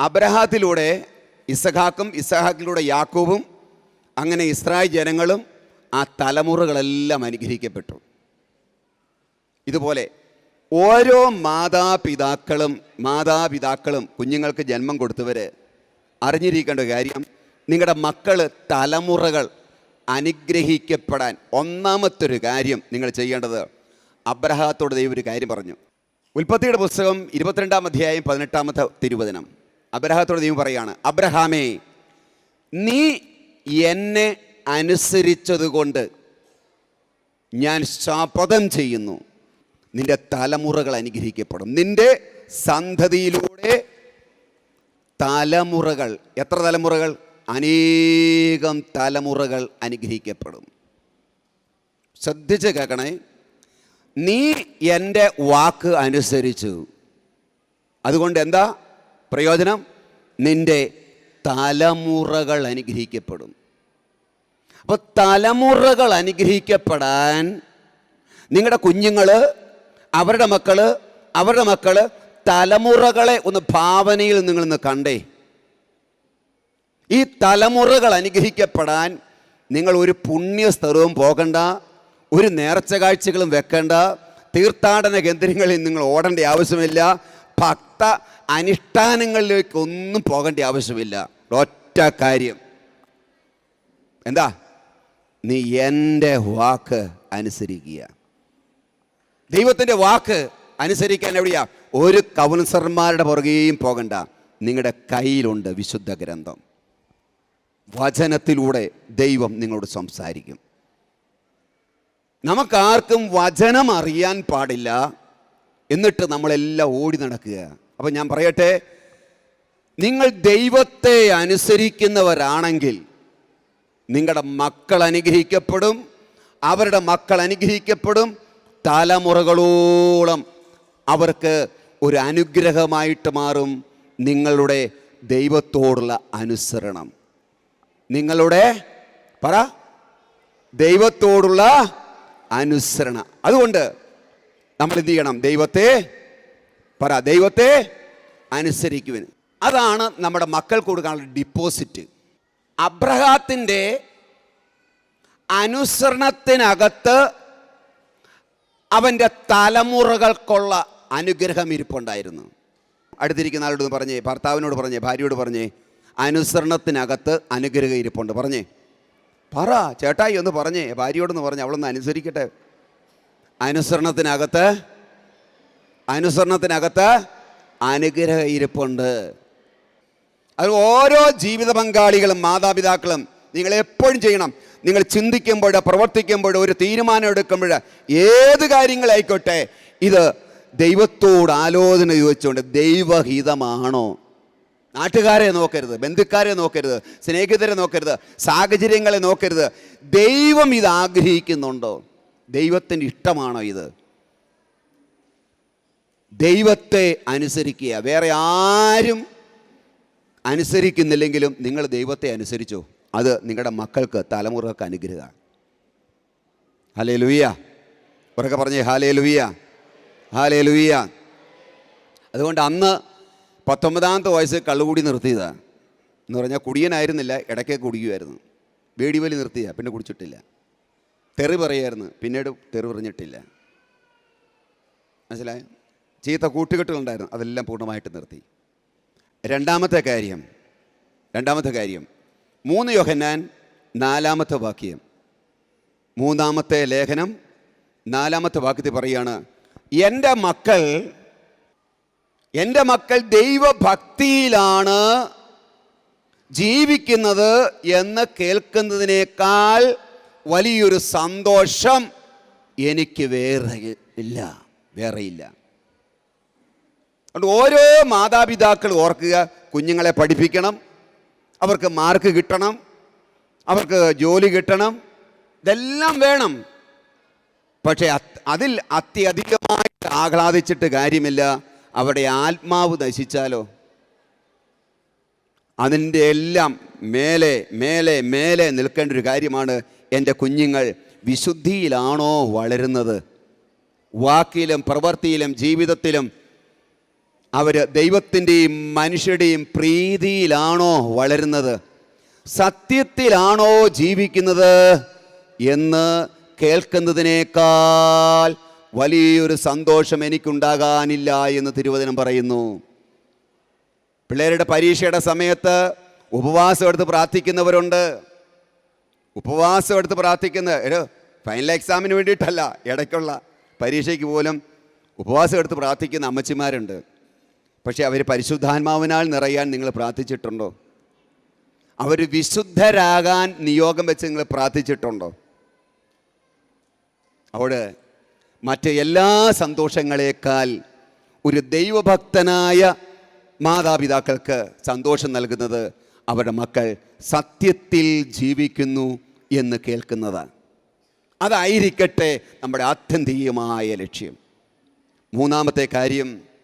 അബ്രഹാത്തിലൂടെ ഇസഹാക്കും ഇസഹാക്കിലൂടെ യാക്കൂബും അങ്ങനെ ഇസ്രായേൽ ജനങ്ങളും ആ തലമുറകളെല്ലാം അനുഗ്രഹിക്കപ്പെട്ടു. ഇതുപോലെ ഓരോ മാതാപിതാക്കളും മാതാപിതാക്കളും കുഞ്ഞുങ്ങൾക്ക് ജന്മം കൊടുത്തവർ അറിഞ്ഞിരിക്കേണ്ട കാര്യം നിങ്ങളുടെ മക്കൾ തലമുറകൾ അനുഗ്രഹിക്കപ്പെടാൻ ഒന്നാമത്തെ ഒരു കാര്യം നിങ്ങൾ ചെയ്യേണ്ടത് അബ്രഹാത്തോട് ദൈവം ഒരു കാര്യം പറഞ്ഞു. ഉൽപ്പത്തിയുടെ പുസ്തകം ഇരുപത്തിരണ്ടാം അധ്യായം പതിനെട്ടാമത്തെ തിരുവചനം. അബ്രഹാത്തോട് ദൈവം പറയാണ് അബ്രഹാമേ നീ എന്നെ അനുസരിച്ചതുകൊണ്ട് ഞാൻ ശപഥം ചെയ്യുന്നു. നിന്റെ തലമുറകൾ അനുഗ്രഹിക്കപ്പെടും. നിന്റെ സന്തതിയിലൂടെ തലമുറകൾ എത്ര തലമുറകൾ? അനേകം തലമുറകൾ അനുഗ്രഹിക്കപ്പെടും. ശ്രദ്ധിച്ച് കേൾക്കണേ നീ എന്റെ വാക്ക് അനുസരിച്ചു. അതുകൊണ്ട് എന്താ? പ്രയോജനം? നിന്റെ തലമുറകൾ അനുഗ്രഹിക്കപ്പെടും. അപ്പോൾ തലമുറകൾ അനുഗ്രഹിക്കപ്പെടാൻ നിങ്ങളുടെ കുഞ്ഞുങ്ങൾ അവരുടെ മക്കൾ അവരുടെ മക്കൾ തലമുറകളെ ഒന്ന് ഭാവനയിൽ നിങ്ങളൊന്ന് കണ്ടേ. ഈ തലമുറകൾ അനുഗ്രഹിക്കപ്പെടാൻ നിങ്ങൾ ഒരു പുണ്യസ്ഥലവും പോകണ്ട ഒരു നേർച്ച കാഴ്ചകളും വെക്കണ്ട തീർത്ഥാടന കേന്ദ്രങ്ങളിൽ നിങ്ങൾ ഓടേണ്ട ആവശ്യമില്ല. ഭക്ത അനുഷ്ഠാനങ്ങളിലേക്കൊന്നും പോകേണ്ട ആവശ്യമില്ല. ഒറ്റ കാര്യം. എന്താ? നീ എന്റെ വാക്ക് അനുസരിക്കുക. ദൈവത്തിന്റെ വാക്ക് അനുസരിക്കാൻ എവിടെയാ? ഒരു കൗൺസർമാരുടെ പുറകെയും പോകണ്ട. നിങ്ങളുടെ കയ്യിലുണ്ട് വിശുദ്ധ ഗ്രന്ഥം. വചനത്തിലൂടെ ദൈവം നിങ്ങളോട് സംസാരിക്കും. നമുക്കാർക്കും വചനം അറിയാൻ പാടില്ല. എന്നിട്ട് നമ്മളെല്ലാം ഓടി നടക്കുക. അപ്പം ഞാൻ പറയട്ടെ നിങ്ങൾ ദൈവത്തെ അനുസരിക്കുന്നവരാണെങ്കിൽ നിങ്ങളുടെ മക്കൾ അനുഗ്രഹിക്കപ്പെടും അവരുടെ മക്കൾ അനുഗ്രഹിക്കപ്പെടും തലമുറകളോളം അവർക്ക് ഒരു അനുഗ്രഹമായിട്ട് മാറും നിങ്ങളുടെ ദൈവത്തോടുള്ള അനുസരണം. നിങ്ങളുടെ പറ ദൈവത്തോടുള്ള അനുസരണം. അതുകൊണ്ട് നമ്മൾ എന്ത് ചെയ്യണം? ദൈവത്തെ പറ ദൈവത്തെ അനുസരിക്കുവൻ. അതാണ് നമ്മുടെ മക്കൾക്ക് കൊടുക്കാനുള്ള ഡിപ്പോസിറ്റ് അബ്രഹാത്തിന്റെ അനുസരണത്തിനകത്ത് അവന്റെ തലമുറകൾക്കുള്ള അനുഗ്രഹം ഇരിപ്പുണ്ടായിരുന്നു. അടുത്തിരിക്കുന്ന ആളോട് പറഞ്ഞേ ഭർത്താവിനോട് പറഞ്ഞേ ഭാര്യയോട് പറഞ്ഞേ അനുസരണത്തിനകത്ത് അനുഗ്രഹം ഇരിപ്പുണ്ട്. പറഞ്ഞേ പറ ചേട്ടായി ഒന്ന് പറഞ്ഞേ. ഭാര്യയോടൊന്ന് പറഞ്ഞേ അവളൊന്ന് അനുസരിക്കട്ടെ. അനുസരണത്തിനകത്ത് അനുസരണത്തിനകത്ത് അനുഗ്രഹ ഇരിപ്പുണ്ട്. അത് ഓരോ ജീവിത പങ്കാളികളും മാതാപിതാക്കളും നിങ്ങൾ എപ്പോഴും ചെയ്യണം. നിങ്ങൾ ചിന്തിക്കുമ്പോൾ പ്രവർത്തിക്കുമ്പോൾ ഒരു തീരുമാനം എടുക്കുമ്പോൾ ഏത് കാര്യങ്ങളായിക്കോട്ടെ ഇത് ദൈവത്തോട് ആലോചന ചോദിച്ചുകൊണ്ട് ദൈവഹിതമാണോ? നാട്ടുകാരെ നോക്കരുത് ബന്ധുക്കാരെ നോക്കരുത് സ്നേഹിതരെ നോക്കരുത് സാഹചര്യങ്ങളെ നോക്കരുത്. ദൈവം ഇത് ആഗ്രഹിക്കുന്നുണ്ടോ? ദൈവത്തിന്റെ ഇഷ്ടമാണോ ഇത്? ദൈവത്തെ അനുസരിക്കുക. വേറെ ആരും അനുസരിക്കുന്നില്ലെങ്കിലും നിങ്ങൾ ദൈവത്തെ അനുസരിച്ചോ. അത് നിങ്ങളുടെ മക്കൾക്ക് തലമുറയ്ക്ക് അനുഗ്രഹമാണ്. ഹലേ ലുയ്യ ഉറക്കെ പറഞ്ഞേ ഹാലേ ലുയ്യ ഹാലേ ലുയ്യ അതുകൊണ്ട് അന്ന് പത്തൊമ്പതാമത്തെ വയസ്സ് കള്ളുകൂടി നിർത്തിയതാണ് എന്ന് പറഞ്ഞാൽ കുടിയനായിരുന്നില്ല ഇടയ്ക്ക് കുടിക്കുമായിരുന്നു. വേടിവലി നിർത്തിയ പിന്നെ കുടിച്ചിട്ടില്ല. തെറി പറയായിരുന്നു പിന്നീട് തെറി പറഞ്ഞിട്ടില്ല. മനസ്സിലായോ? ചീത്ത കൂട്ടുകെട്ടുകളുണ്ടായിരുന്നു. അതെല്ലാം പൂർണമായിട്ട് നിർത്തി. രണ്ടാമത്തെ കാര്യം രണ്ടാമത്തെ കാര്യം. മൂന്ന് യോഹന്നാൻ നാലാമത്തെ വാക്യം. മൂന്നാമത്തെ ലേഖനം നാലാമത്തെ വാക്യത്തിൽ പറയുകയാണ് എന്റെ മക്കൾ എന്റെ മക്കൾ ദൈവഭക്തിയിലാണ് ജീവിക്കുന്നത് എന്ന് കേൾക്കുന്നതിനേക്കാൾ വലിയൊരു സന്തോഷം എനിക്ക് വേറെ ഇല്ല വേറെയില്ല അതുകൊണ്ട് ഓരോ മാതാപിതാക്കൾ ഓർക്കുക കുഞ്ഞുങ്ങളെ പഠിപ്പിക്കണം അവർക്ക് മാർക്ക് കിട്ടണം അവർക്ക് ജോലി കിട്ടണം ഇതെല്ലാം വേണം. പക്ഷേ അതിൽ അത്യധികമായിട്ട് ആഹ്ലാദിച്ചിട്ട് കാര്യമില്ല. അവിടെ ആത്മാവ് നശിച്ചാലോ? അതിന്റെ എല്ലാം മേലെ മേലെ മേലെ നിൽക്കേണ്ട ഒരു കാര്യമാണ് എന്റെ കുഞ്ഞുങ്ങൾ വിശുദ്ധിയിലാണോ വളരുന്നത്? വാക്കിലും പ്രവൃത്തിയിലും ജീവിതത്തിലും അവർ ദൈവത്തിന്റെയും മനുഷ്യരുടെയും പ്രീതിയിലാണോ വളരുന്നത്? സത്യത്തിലാണോ ജീവിക്കുന്നത്? എന്ന് കേൾക്കുന്നതിനേക്കാൾ വലിയൊരു സന്തോഷം എനിക്കുണ്ടാകാനില്ല എന്ന് തിരുവചനം പറയുന്നു. പിള്ളേരുടെ പരീക്ഷയുടെ സമയത്ത് ഉപവാസം എടുത്ത് പ്രാർത്ഥിക്കുന്നവരുണ്ട്. ഉപവാസം എടുത്ത് പ്രാർത്ഥിക്കുന്ന ഒരു ഫൈനൽ എക്സാമിന് വേണ്ടിയിട്ടല്ല ഇടയ്ക്കുള്ള പരീക്ഷയ്ക്ക് പോലും ഉപവാസം എടുത്ത് പ്രാർത്ഥിക്കുന്ന അമ്മച്ചിമാരുണ്ട്. പക്ഷേ അവർ പരിശുദ്ധാത്മാവിനാൽ നിറയാൻ നിങ്ങൾ പ്രാർത്ഥിച്ചിട്ടുണ്ടോ? അവർ വിശുദ്ധരാകാൻ നിയോഗം വെച്ച് നിങ്ങൾ പ്രാർത്ഥിച്ചിട്ടുണ്ടോ? അവിടെ മറ്റ് എല്ലാ സന്തോഷങ്ങളേക്കാൾ ഒരു ദൈവഭക്തനായ മാതാപിതാക്കൾക്ക് സന്തോഷം നൽകുന്നത് അവരുടെ മക്കൾ സത്യത്തിൽ ജീവിക്കുന്നു എന്ന് കേൾക്കുന്നതാണ്. അതായിരിക്കട്ടെ നമ്മുടെ ആത്യന്തികമായ ലക്ഷ്യം. മൂന്നാമത്തെ കാര്യം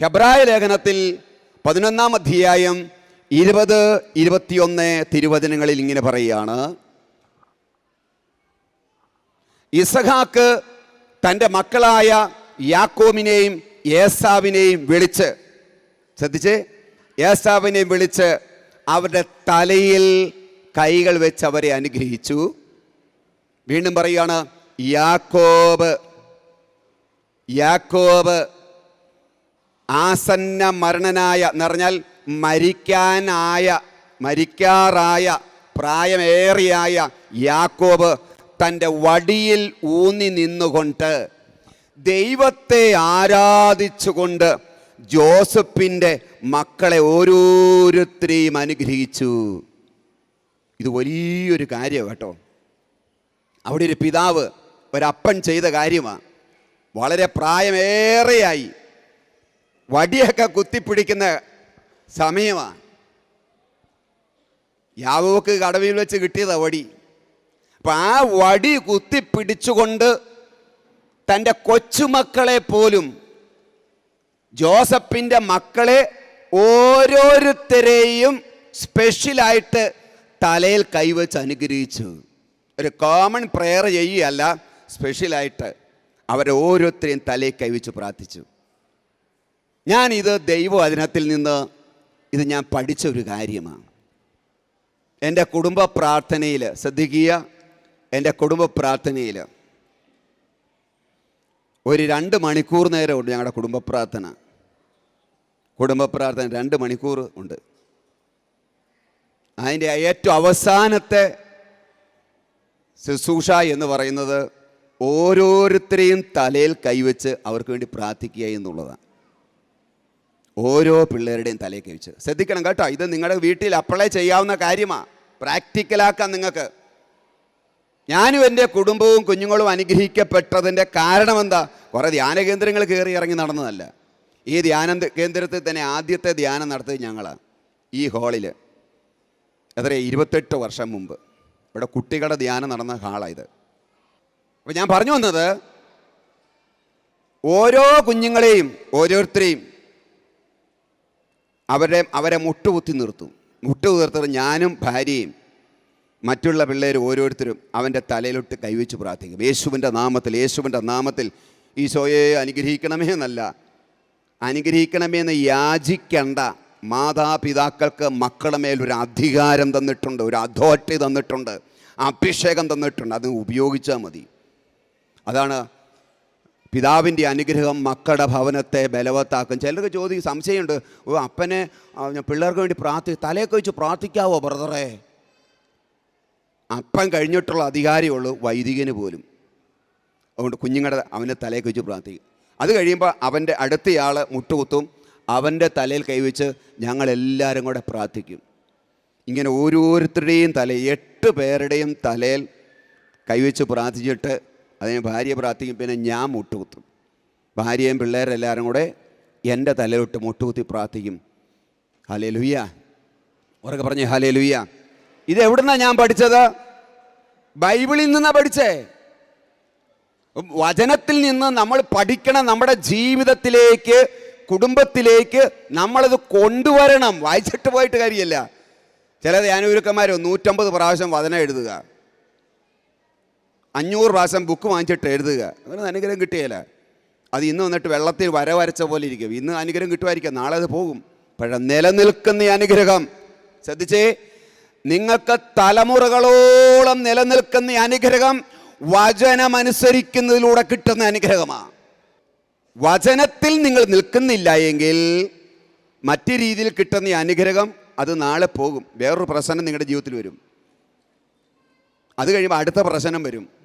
ഹെബ്രായ ലേഖനത്തിൽ പതിനൊന്നാം അധ്യായം ഇരുപത് ഇരുപത്തിയൊന്ന് തിരുവചനങ്ങളിൽ ഇങ്ങനെ പറയുകയാണ്. ഇസഹാക്ക് തന്റെ മക്കളായ യാക്കോമിനെയും ഏസാവിനെയും വിളിച്ച് ശ്രദ്ധിച്ച് ഏസാവിനെയും വിളിച്ച് അവരുടെ തലയിൽ കൈകൾ വെച്ച് അവരെ അനുഗ്രഹിച്ചു. വീണ്ടും പറയുകയാണ് യാക്കോബ് യാക്കോബ് ആസന്ന മരണനായ എന്ന് പറഞ്ഞാൽ മരിക്കാനായ മരിക്കാറായ പ്രായമേറിയായ യാക്കോബ് തന്റെ വടിയിൽ ഊന്നി നിന്നുകൊണ്ട് ദൈവത്തെ ആരാധിച്ചുകൊണ്ട് ജോസഫിന്റെ മക്കളെ ഓരോരുത്തരെയും അനുഗ്രഹിച്ചു. ഇത് വലിയൊരു കാര്യമാണ് കേട്ടോ. അവിടെ ഒരു പിതാവ് ഒരപ്പൻ ചെയ്ത കാര്യമാണ്. വളരെ പ്രായമേറെയായി. വടിയൊക്കെ കുത്തിപ്പിടിക്കുന്ന സമയമാണ്. യാവോക്ക് കടവിൽ വെച്ച് കിട്ടിയതാണ് വടി. അപ്പം ആ വടി കുത്തിപ്പിടിച്ചുകൊണ്ട് തന്റെ കൊച്ചുമക്കളെ പോലും ജോസഫിന്റെ മക്കളെ ഓരോരുത്തരെയും സ്പെഷ്യലായിട്ട് തലയിൽ കൈവച്ച് അനുഗ്രഹിച്ചു. ഒരു കോമൺ പ്രെയർ ചെയ്യുകയല്ല സ്പെഷ്യലായിട്ട് അവരെ ഓരോരുത്തരെയും തലയിൽ കൈവച്ച് പ്രാർത്ഥിച്ചു. ഞാൻ ഇത് ദൈവവചനത്തിൽ നിന്ന് ഇത് ഞാൻ പഠിച്ച ഒരു കാര്യമാണ് എന്റെ കുടുംബ പ്രാർത്ഥനയിൽ ശ്രദ്ധിക്കുക എന്റെ കുടുംബ പ്രാർത്ഥനയിൽ ഒരു രണ്ട് മണിക്കൂർ നേരമുണ്ട് ഞങ്ങളുടെ കുടുംബ പ്രാർത്ഥന. കുടുംബ പ്രാർത്ഥന രണ്ട് മണിക്കൂർ ഉണ്ട്. അതിന്റെ ഏറ്റവും അവസാനത്തെ ശുശ്രൂഷ എന്ന് പറയുന്നത് ഓരോരുത്തരെയും തലയിൽ കൈവച്ച് അവർക്ക് വേണ്ടി പ്രാർത്ഥിക്കുക എന്നുള്ളതാണ്. ഓരോ പിള്ളേരുടെയും തലയിൽ വെച്ച്. ശ്രദ്ധിക്കണം കേട്ടോ ഇത് നിങ്ങളുടെ വീട്ടിൽ അപ്ലൈ ചെയ്യാവുന്ന കാര്യമാണ് പ്രാക്ടിക്കലാക്കാം നിങ്ങൾക്ക്. ഞാനും എന്റെ കുടുംബവും കുഞ്ഞുങ്ങളും അനുഗ്രഹിക്കപ്പെട്ടതിന്റെ കാരണം എന്താ? കുറേ ധ്യാന കേന്ദ്രങ്ങൾ കയറി ഇറങ്ങി നടന്നതല്ല. ഈ ധ്യാന കേന്ദ്രത്തിൽ തന്നെ ആദ്യത്തെ ധ്യാനം നടത്തിയത് ഞങ്ങളാണ് ഈ ഹാളിൽ. എത്ര ഇരുപത്തെട്ട് വർഷം മുമ്പ്. ഇവിടെ കുട്ടികളുടെ ധ്യാനം നടന്ന ഹാളായത് അപ്പോൾ ഞാൻ പറഞ്ഞു വന്നത് ഓരോ കുഞ്ഞുങ്ങളെയും ഓരോരുത്തരെയും അവരെ അവരെ മുട്ടുകുത്തി നിർത്തും. മുട്ടുകുതിർത്തത് ഞാനും ഭാര്യയും മറ്റുള്ള പിള്ളേർ ഓരോരുത്തരും അവന്റെ തലയിലോട്ട് കൈവച്ച് പ്രാർത്ഥിക്കും. യേശുവിന്റെ നാമത്തിൽ യേശുവിന്റെ നാമത്തിൽ ഈശോയെ അനുഗ്രഹിക്കണമേ എന്നല്ല. അനുഗ്രഹിക്കണമേ എന്ന് യാചിക്കേണ്ട മാതാപിതാക്കൾക്ക് മക്കളുടെ മേൽ ഒരു അധികാരം തന്നിട്ടുണ്ട് ഒരു അതോറിറ്റി തന്നിട്ടുണ്ട് അഭിഷേകം തന്നിട്ടുണ്ട്. അത് ഉപയോഗിച്ചാൽ മതി. അതാണ് പിതാവിന്റെ അനുഗ്രഹം മക്കളുടെ ഭവനത്തെ ബലവത്താക്കും. ചിലർക്ക് ചോദിക്കും സംശയമുണ്ട് ഓ അപ്പനെ പിള്ളേർക്ക് വേണ്ടി പ്രാർത്ഥി തലയൊക്കെ വെച്ച് പ്രാർത്ഥിക്കാവോ ബ്രദറെ? അപ്പൻ കഴിഞ്ഞിട്ടുള്ള അധികാരമുള്ളൂ വൈദികന് പോലും. അതുകൊണ്ട് കുഞ്ഞുങ്ങളുടെ അവന്റെ തലയൊക്കെ വെച്ച് പ്രാർത്ഥിക്കും. അത് കഴിയുമ്പോൾ അവന്റെ അടുത്തയാൾ മുട്ടുകുത്തും അവന്റെ തലയിൽ കൈവച്ച് ഞങ്ങളെല്ലാവരും കൂടെ പ്രാർത്ഥിക്കും. ഇങ്ങനെ ഓരോരുത്തരുടെയും തല എട്ട് പേരുടെയും തലയിൽ കൈവച്ച് പ്രാർത്ഥിച്ചിട്ട് അതിന് ഭാര്യ പ്രാർത്ഥിക്കും പിന്നെ ഞാൻ മുട്ടുകുത്തും. ഭാര്യയും പിള്ളേരെല്ലാവരും കൂടെ എന്റെ തലയിലോട്ട് മുട്ടുകുത്തി പ്രാർത്ഥിക്കും. ഹലേ ലുയ്യ ഉറക്കെ പറഞ്ഞു ഹലേ ലുയ്യ ഇത് എവിടുന്നാണ് ഞാൻ പഠിച്ചത്? ബൈബിളിൽ നിന്നാണ് പഠിച്ചേ? വചനത്തിൽ നിന്ന് നമ്മൾ പഠിക്കണം നമ്മുടെ ജീവിതത്തിലേക്ക് കുടുംബത്തിലേക്ക് നമ്മളത് കൊണ്ടുവരണം. വായിച്ചിട്ട് പോയിട്ട് കാര്യമില്ല. ചില ധ്യാനുരുക്കന്മാരോ നൂറ്റമ്പത് പ്രാവശ്യം വചനം എഴുതുക. അഞ്ഞൂറ് പ്രാവശ്യം ബുക്ക് വാങ്ങിച്ചിട്ട് എഴുതുക. അങ്ങനെ അനുഗ്രഹം കിട്ടിയല്ല അത് ഇന്ന് വന്നിട്ട് വെള്ളത്തിൽ വര വരച്ച പോലെ ഇരിക്കും. ഇന്ന് അനുഗ്രഹം കിട്ടുമായിരിക്കും. നാളെ അത് പോകും. പക്ഷെ നിലനിൽക്കുന്ന ഈ അനുഗ്രഹം ശ്രദ്ധിച്ചേ നിങ്ങൾക്ക് തലമുറകളോളം നിലനിൽക്കുന്ന ഈ അനുഗ്രഹം വചനമനുസരിക്കുന്നതിലൂടെ കിട്ടുന്ന അനുഗ്രഹമാണ് വചനത്തിൽ നിങ്ങൾ നിൽക്കുന്നില്ല എങ്കിൽ മറ്റു രീതിയിൽ കിട്ടുന്ന ഈ അനുഗ്രഹം അത് നാളെ പോകും. വേറൊരു പ്രശ്നം നിങ്ങളുടെ ജീവിതത്തിൽ വരും. അത് കഴിയുമ്പോൾ അടുത്ത പ്രശ്നം വരും.